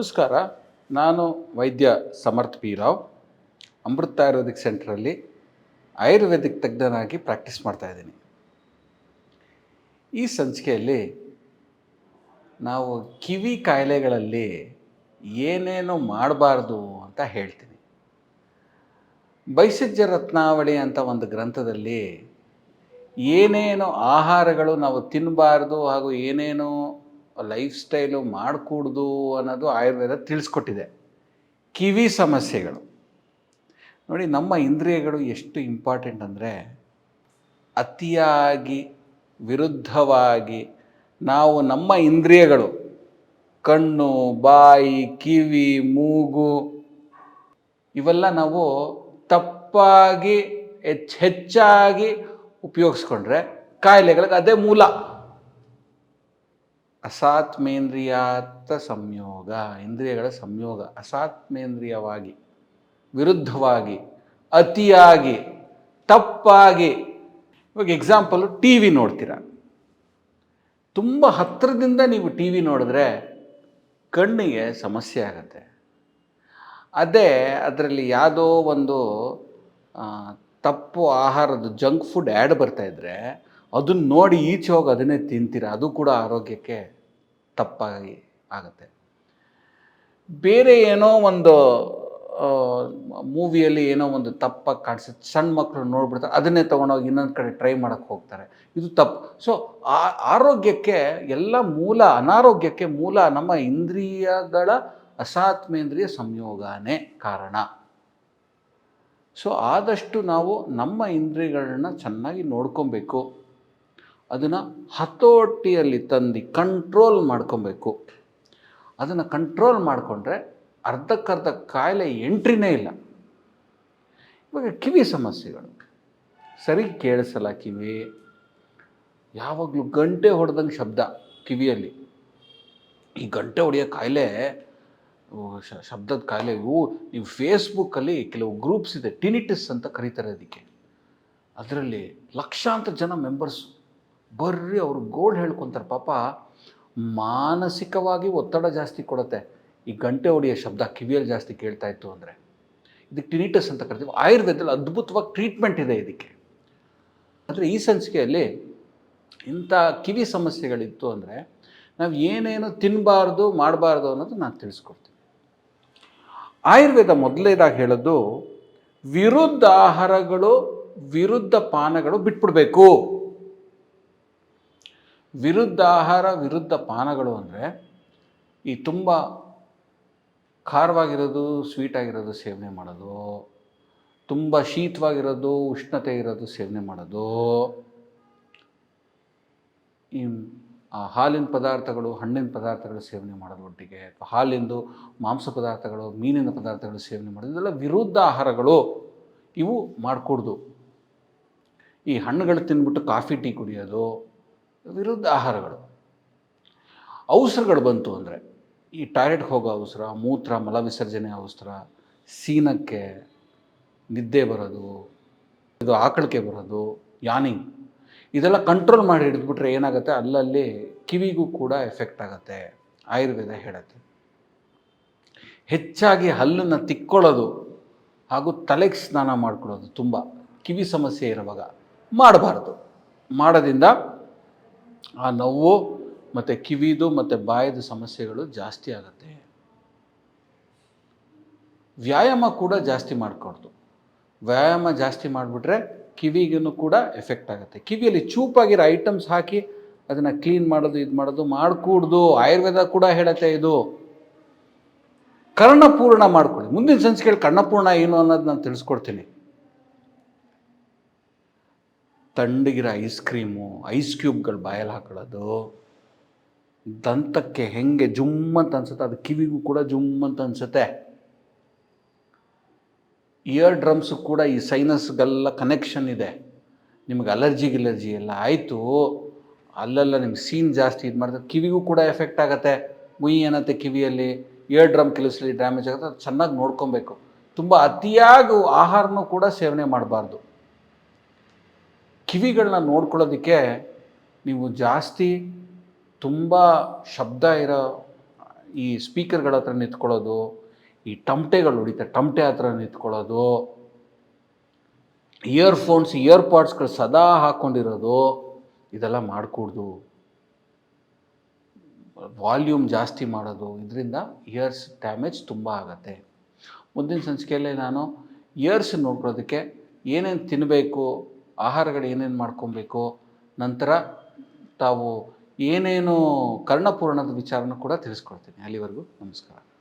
ನಮಸ್ಕಾರ. ನಾನು ವೈದ್ಯ ಸಮರ್ಥ್ ಪಿ ರಾವ್. ಅಮೃತ ಆಯುರ್ವೇದಿಕ್ ಸೆಂಟ್ರಲ್ಲಿ ಆಯುರ್ವೇದಿಕ್ ತಜ್ಞನಾಗಿ ಪ್ರಾಕ್ಟೀಸ್ ಮಾಡ್ತಾ ಇದ್ದೀನಿ. ಈ ಸಂಚಿಕೆಯಲ್ಲಿ ನಾವು ಕಿವಿ ಕಾಯಿಲೆಗಳಲ್ಲಿ ಏನೇನು ಮಾಡಬಾರ್ದು ಅಂತ ಹೇಳ್ತೀನಿ. ಬೈಸಜ್ಜ ರತ್ನಾವಳಿ ಅಂತ ಒಂದು ಗ್ರಂಥದಲ್ಲಿ ಏನೇನು ಆಹಾರಗಳು ನಾವು ತಿನ್ನಬಾರ್ದು ಹಾಗೂ ಏನೇನು ಲೈಫ್ ಸ್ಟೈಲು ಮಾಡಿಕೂಡ್ದು ಅನ್ನೋದು ಆಯುರ್ವೇದ ತಿಳಿಸ್ಕೊಟ್ಟಿದೆ. ಕಿವಿ ಸಮಸ್ಯೆಗಳು. ನೋಡಿ, ನಮ್ಮ ಇಂದ್ರಿಯಗಳು ಎಷ್ಟು ಇಂಪಾರ್ಟೆಂಟ್ ಅಂದರೆ ಅತಿಯಾಗಿ, ವಿರುದ್ಧವಾಗಿ ನಾವು ನಮ್ಮ ಇಂದ್ರಿಯಗಳು, ಕಣ್ಣು, ಬಾಯಿ, ಕಿವಿ, ಮೂಗು, ಇವೆಲ್ಲ ನಾವು ತಪ್ಪಾಗಿ, ಹೆಚ್ಚು ಹೆಚ್ಚಾಗಿ ಉಪಯೋಗಿಸ್ಕೊಂಡ್ರೆ ಕಾಯಿಲೆಗಳಿಗೆ ಅದೇ ಮೂಲ. ಅಸಾತ್ಮೇಂದ್ರಿಯಾತ ಸಂಯೋಗ, ಇಂದ್ರಿಯಗಳ ಸಂಯೋಗ, ಅಸಾತ್ಮೇಂದ್ರಿಯವಾಗಿ, ವಿರುದ್ಧವಾಗಿ, ಅತಿಯಾಗಿ, ತಪ್ಪಾಗಿ. ಇವಾಗ ಎಕ್ಸಾಂಪಲು ಟಿ ವಿ ನೋಡ್ತೀರ? ತುಂಬ ಹತ್ತಿರದಿಂದ ನೀವು ಟಿ ವಿ ನೋಡಿದ್ರೆ ಕಣ್ಣಿಗೆ ಸಮಸ್ಯೆ ಆಗುತ್ತೆ. ಅದೇ ಅದರಲ್ಲಿ ಯಾವುದೋ ಒಂದು ತಪ್ಪು ಆಹಾರದ ಜಂಕ್ ಫುಡ್ ಆ್ಯಡ್ ಬರ್ತಾಯಿದ್ರೆ ಅದನ್ನ ನೋಡಿ ಈಚೆ ಹೋಗಿ ಅದನ್ನೇ ತಿಂತೀರ, ಅದು ಕೂಡ ಆರೋಗ್ಯಕ್ಕೆ ತಪ್ಪಾಗಿ ಆಗುತ್ತೆ. ಬೇರೆ ಏನೋ ಒಂದು ಮೂವಿಯಲ್ಲಿ ಏನೋ ಒಂದು ತಪ್ಪಾಗಿ ಕಾಣಿಸುತ್ತೆ ಸಣ್ಣ ಮಕ್ಕಳು ನೋಡ್ಬಿಡ್ತಾರೆ ಅದನ್ನೇ ತೊಗೊಂಡೋಗಿ ಇನ್ನೊಂದು ಕಡೆ ಟ್ರೈ ಮಾಡೋಕ್ಕೆ ಹೋಗ್ತಾರೆ. ಇದು ತಪ್ಪು. ಸೊ ಆರೋಗ್ಯಕ್ಕೆ ಎಲ್ಲ ಮೂಲ ಅನಾರೋಗ್ಯಕ್ಕೆ ಮೂಲ ನಮ್ಮ ಇಂದ್ರಿಯಗಳ ಅಸಾತ್ಮೇಂದ್ರಿಯ ಸಂಯೋಗನೇ ಕಾರಣ. ಸೊ ಆದಷ್ಟು ನಾವು ನಮ್ಮ ಇಂದ್ರಿಯಗಳನ್ನ ಚೆನ್ನಾಗಿ ನೋಡ್ಕೊಬೇಕು. ಅದನ್ನು ಹತೋಟಿಯಲ್ಲಿ ತಂದು ಕಂಟ್ರೋಲ್ ಮಾಡ್ಕೊಬೇಕು. ಅದನ್ನು ಕಂಟ್ರೋಲ್ ಮಾಡಿಕೊಂಡ್ರೆ ಅರ್ಧಕ್ಕರ್ಧ ಕಾಯಿಲೆ ಎಂಟ್ರಿನೇ ಇಲ್ಲ. ಇವಾಗ ಕಿವಿ ಸಮಸ್ಯೆಗಳು. ಸರಿ ಕೇಳಿಸಲ್ಲ ಕಿವಿ. ಯಾವಾಗಲೂ ಗಂಟೆ ಹೊಡೆದಂಗೆ ಶಬ್ದ ಕಿವಿಯಲ್ಲಿ. ಈ ಗಂಟೆ ಹೊಡೆಯೋ ಕಾಯಿಲೆ ಶಬ್ದದ ಕಾಯಿಲೆ ಇವು ನೀವು ಫೇಸ್ಬುಕ್ಕಲ್ಲಿ ಕೆಲವು ಗ್ರೂಪ್ಸ್ ಇದೆ ಟಿನಿಟಿಸ್ ಅಂತ ಕರೀತಾರೆ ಅದಕ್ಕೆ. ಅದರಲ್ಲಿ ಲಕ್ಷಾಂತರ ಜನ ಮೆಂಬರ್ಸ್ ಬರ್ರಿ ಅವರು ಗೋಲ್ಡ್ ಹೇಳ್ಕೊತಾರೆ, ಪಾಪ ಮಾನಸಿಕವಾಗಿ ಒತ್ತಡ ಜಾಸ್ತಿ ಕೊಡುತ್ತೆ. ಈ ಗಂಟೆ ಹೊಡೆಯ ಶಬ್ದ ಕಿವಿಯಲ್ಲಿ ಜಾಸ್ತಿ ಕೇಳ್ತಾ ಇತ್ತು ಅಂದರೆ. ಇದಕ್ಕೆ ಟಿನಿಟಸ್ ಅಂತ ಕರಿತೀವಿ. ಆಯುರ್ವೇದದಲ್ಲಿ ಅದ್ಭುತವಾಗಿ ಟ್ರೀಟ್ಮೆಂಟ್ ಇದೆ ಇದಕ್ಕೆ. ಆದರೆ ಈ ಸಂಚಿಕೆಯಲ್ಲಿ ಇಂಥ ಕಿವಿ ಸಮಸ್ಯೆಗಳಿತ್ತು ಅಂದರೆ ನಾವು ಏನೇನು ತಿನ್ನಬಾರ್ದು ಮಾಡಬಾರ್ದು ಅನ್ನೋದು ನಾನು ತಿಳಿಸ್ಕೊಡ್ತೀನಿ. ಆಯುರ್ವೇದ ಮೊದಲನೇದಾಗಿ ಹೇಳೋದು, ವಿರುದ್ಧ ಆಹಾರಗಳು ವಿರುದ್ಧ ಪಾನಗಳು ಬಿಟ್ಬಿಡ್ಬೇಕು. ವಿರುದ್ಧ ಆಹಾರ ವಿರುದ್ಧ ಪಾನಗಳು ಅಂದರೆ ಈ ತುಂಬ ಖಾರವಾಗಿರೋದು, ಸ್ವೀಟಾಗಿರೋದು ಸೇವನೆ ಮಾಡೋದು, ತುಂಬ ಶೀತವಾಗಿರೋದು ಉಷ್ಣತೆ ಇರೋದು ಸೇವನೆ ಮಾಡೋದು. ಈ ಹಾಲಿನ ಪದಾರ್ಥಗಳು, ಹಣ್ಣಿನ ಪದಾರ್ಥಗಳು ಸೇವನೆ ಮಾಡೋದು ಒಟ್ಟಿಗೆ ಅಥವಾ ಹಾಲಿಂದು ಮಾಂಸ ಪದಾರ್ಥಗಳು, ಮೀನಿನ ಪದಾರ್ಥಗಳು ಸೇವನೆ ಮಾಡೋದು, ಇದೆಲ್ಲ ವಿರುದ್ಧ ಆಹಾರಗಳು. ಇವು ಮಾಡಿಕೊಡ್ದು. ಈ ಹಣ್ಣುಗಳು ತಿಂದ್ಬಿಟ್ಟು ಕಾಫಿ, ಟೀ ಕುಡಿಯೋದು ವಿರುದ್ಧ ಆಹಾರಗಳು. ಅವಸರಗಳು ಬಂತು ಅಂದರೆ ಈ ಟಾಯ್ಲೆಟ್ಗೆ ಹೋಗೋ ಅವಸರ, ಮೂತ್ರ, ಮಲ ವಿಸರ್ಜನೆ ಅವಸರ, ಸೀನಕ್ಕೆ ನಿದ್ದೆ ಬರೋದು, ಇದು ಆಕಳಿಕೆ ಬರೋದು, ಯಾನಿಂಗ್ ಇದೆಲ್ಲ ಕಂಟ್ರೋಲ್ ಮಾಡಿ ಹಿಡಿದ್ಬಿಟ್ರೆ ಏನಾಗುತ್ತೆ? ಅಲ್ಲಲ್ಲಿ ಕಿವಿಗೂ ಕೂಡ ಎಫೆಕ್ಟ್ ಆಗುತ್ತೆ. ಆಯುರ್ವೇದ ಹೇಳುತ್ತೆ. ಹೆಚ್ಚಾಗಿ ಹಲ್ಲನ್ನು ತಿಕ್ಕೊಳ್ಳೋದು ಹಾಗೂ ತಲೆಗೆ ಸ್ನಾನ ಮಾಡ್ಕೊಳ್ಳೋದು ತುಂಬ ಕಿವಿ ಸಮಸ್ಯೆ ಇರುವಾಗ ಮಾಡಬಾರ್ದು. ಮಾಡೋದ್ರಿಂದ ಆ ನೋವು ಮತ್ತು ಕಿವಿದು ಮತ್ತು ಬಾಯದು ಸಮಸ್ಯೆಗಳು ಜಾಸ್ತಿ ಆಗುತ್ತೆ. ವ್ಯಾಯಾಮ ಕೂಡ ಜಾಸ್ತಿ ಮಾಡಿಕೊಡ್ತು ವ್ಯಾಯಾಮ ಜಾಸ್ತಿ ಮಾಡಿಬಿಟ್ರೆ ಕಿವಿಗೂ ಕೂಡ ಎಫೆಕ್ಟ್ ಆಗುತ್ತೆ. ಕಿವಿಯಲ್ಲಿ ಚೂಪಾಗಿರೋ ಐಟಮ್ಸ್ ಹಾಕಿ ಅದನ್ನು ಕ್ಲೀನ್ ಮಾಡೋದು, ಇದು ಮಾಡೋದು ಮಾಡಿಕೂಡ್ದು. ಆಯುರ್ವೇದ ಕೂಡ ಹೇಳುತ್ತೆ ಇದು. ಕರ್ಣಪೂರ್ಣ ಮಾಡ್ಕೊಳ್ಳಿ. ಮುಂದಿನ ಸಂಚಿಕೆಯಲ್ಲಿ ಕರ್ಣಪೂರ್ಣ ಏನು ಅನ್ನೋದು ನಾನು ತಿಳಿಸ್ಕೊಡ್ತೀನಿ. ತಣ್ಣಗಿರೋ ಐಸ್ ಕ್ರೀಮು ಐಸ್ ಕ್ಯೂಬ್ಗಳು ಬಾಯಲ್ಲಿ ಹಾಕೊಳ್ಳೋದು. ದಂತಕ್ಕೆ ಹೆಂಗೆ ಜುಮ್ ಅಂತ ಅನ್ಸುತ್ತೆ, ಅದು ಕಿವಿಗೂ ಕೂಡ ಜುಮ್ ಅಂತ ಅನ್ಸುತ್ತೆ. ಇಯರ್ ಡ್ರಮ್ಸು ಕೂಡ ಈ ಸೈನಸ್ಗೆಲ್ಲ ಕನೆಕ್ಷನ್ ಇದೆ. ನಿಮಗೆ ಅಲರ್ಜಿ ಗಿಲರ್ಜಿ ಎಲ್ಲ ಆಯಿತು, ಅಲ್ಲೆಲ್ಲ ನಿಮ್ಗೆ ಸೀನ್ ಜಾಸ್ತಿ ಇದು ಮಾಡಿದ್ರೆ ಕಿವಿಗೂ ಕೂಡ ಎಫೆಕ್ಟ್ ಆಗುತ್ತೆ. ಮುಯಿ ಏನತ್ತೆ ಕಿವಿಯಲ್ಲಿ ಇಯರ್ ಡ್ರಮ್ ಕೆಲಸಲಿ ಡ್ಯಾಮೇಜ್ ಆಗುತ್ತೆ, ಅದು ಚೆನ್ನಾಗಿ ನೋಡ್ಕೊಬೇಕು. ತುಂಬ ಅತಿಯಾಗಿ ಆಹಾರನೂ ಕೂಡ ಸೇವನೆ ಮಾಡಬಾರ್ದು. ಕಿವಿಗಳನ್ನ ನೋಡ್ಕೊಳ್ಳೋದಕ್ಕೆ ನೀವು ಜಾಸ್ತಿ ತುಂಬ ಶಬ್ದ ಇರೋ ಈ ಸ್ಪೀಕರ್ಗಳ ಹತ್ರ ನಿಂತ್ಕೊಳ್ಳೋದು, ಈ ಟಮಟೆಗಳು ಹೊಡಿತಾರೆ ಟಮಟೆ ಹತ್ರ ನಿಂತ್ಕೊಳ್ಳೋದು ಇಯರ್ಫೋನ್ಸ್ ಇಯರ್ಪಾಡ್ಸ್ಗಳು ಸದಾ ಹಾಕ್ಕೊಂಡಿರೋದು, ಇದೆಲ್ಲ ಮಾಡಿಕೂಡ್ದು. ವಾಲ್ಯೂಮ್ ಜಾಸ್ತಿ ಮಾಡೋದು, ಇದರಿಂದ ಇಯರ್ಸ್ ಡ್ಯಾಮೇಜ್ ತುಂಬ ಆಗುತ್ತೆ. ಮುಂದಿನ ಸಂಚಿಕೆಯಲ್ಲಿ ನಾನು ಇಯರ್ಸ್ ನೋಡ್ಕೊಳ್ಳೋದಕ್ಕೆ ಏನೇನು ತಿನ್ನಬೇಕು ಆಹಾರಗಳು ಏನೇನು ಮಾಡ್ಕೊಬೇಕು? ನಂತರ ತಾವು ಏನೇನು ಕರ್ಣಪೂರಣದ ವಿಚಾರನ ಕೂಡ ತಿಳಿಸ್ಕೊಡ್ತೀನಿ. ಅಲ್ಲಿವರೆಗೂ ನಮಸ್ಕಾರ.